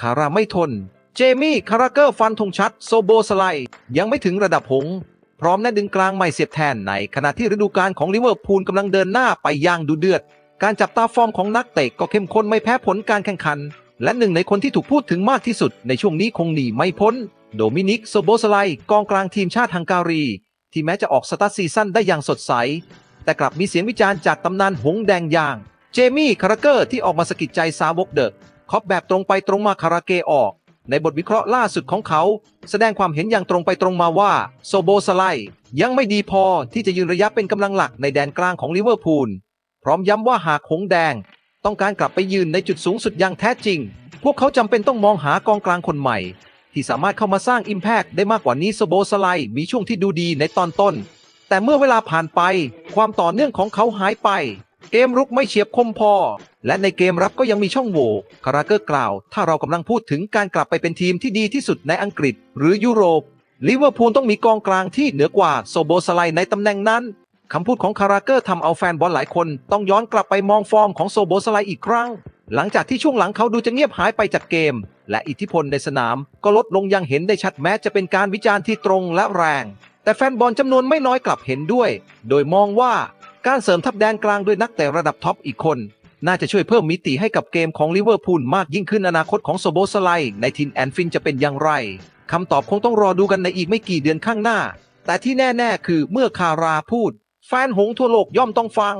คาราไม่ทน เจมี่คาราเกอร์ฟันธงชัด โซโบสไลยังไม่ถึงระดับหง พร้อมแน่ดึงกลางไม่เสียบแทนในขณะที่ฤดูกาลของลิเวอร์พูลกำลังเดินหน้าไปอย่างดุเดือด การจับตาฟอร์มของนักเตะก็เข้มข้นไม่แพ้ผลการแข่งขัน และหนึ่งในคนที่ถูกพูดถึงมากที่สุดในช่วงนี้คงหนีไม่พ้น โดมินิกโซโบสไลกองกลางทีมชาติฮังการี ที่แม้จะออกสตาร์ซีซั่นได้อย่างสดใส แต่กลับมีเสียงวิจารณ์จากตำนานหงแดงอย่าง เจมี่คาราเกอร์ที่ออกมาสะกิดใจซาวกเดอะ คอปแบบตรงไปตรงมาคาราเกออก ในบทวิเคราะห์ล่าสุดของเขา แสดงความเห็นอย่างตรงไปตรงมาว่าโซโบสไลยังไม่ดีพอที่จะยืนระยะเป็นกำลังหลักในแดนกลางของลิเวอร์พูล พร้อมย้ำว่าหากหงแดง ต้องการกลับไปยืนในจุดสูงสุดอย่างแท้จริง พวกเขาจำเป็นต้องมองหากองกลางคนใหม่ ที่สามารถเข้ามาสร้างอิมแพกได้มากกว่านี้โซโบสไลมีช่วงที่ดูดีในตอนต้น แต่เมื่อเวลาผ่านไป ความต่อเนื่องของเขาหายไป เกมรุกไม่เฉียบคมพอ และในเกมรับก็ยังมีช่องโหว่คาราเกอร์กล่าว ถ้าเรากำลังพูดถึงการกลับไปเป็นทีมที่ดีที่สุดในอังกฤษ หรือยุโรปลิเวอร์พูลต้องมีกองกลางที่เหนือกว่าโซโบสไลในตำแหน่งนั้นคำพูดของคาราเกอร์ทำเอาแฟนบอลหลายคนต้องย้อนกลับไปมองฟอร์มของโซโบสไลอีกครั้ง หลังจากที่ช่วงหลังเขาดูจะเงียบหายไปจากเกม และอิทธิพลในสนาม ก็ลดลงอยังเห็นได้ชัดแม้จะเป็นการวิจารณ์ที่ตรงและแรง แต่แฟนบอลจำนวนไม่น้อยกลับเห็นด้วย โดยมองว่า การเสริมทัพแดนกลางด้วยนักเตะระดับท็อปอีกคน น่าจะช่วยเพิ่มมิติให้กับเกมของลิเวอร์พูลมากยิ่งขึ้นอนาคตของโซโบสไลด์ในทินแอนฟินจะเป็นอย่างไรคำตอบคงต้องรอดูกันในอีกไม่กี่เดือนข้างหน้า แต่ที่แน่ ๆ คือเมื่อคาราพูด แฟนหงทั่วโลกย่อมต้องฟัง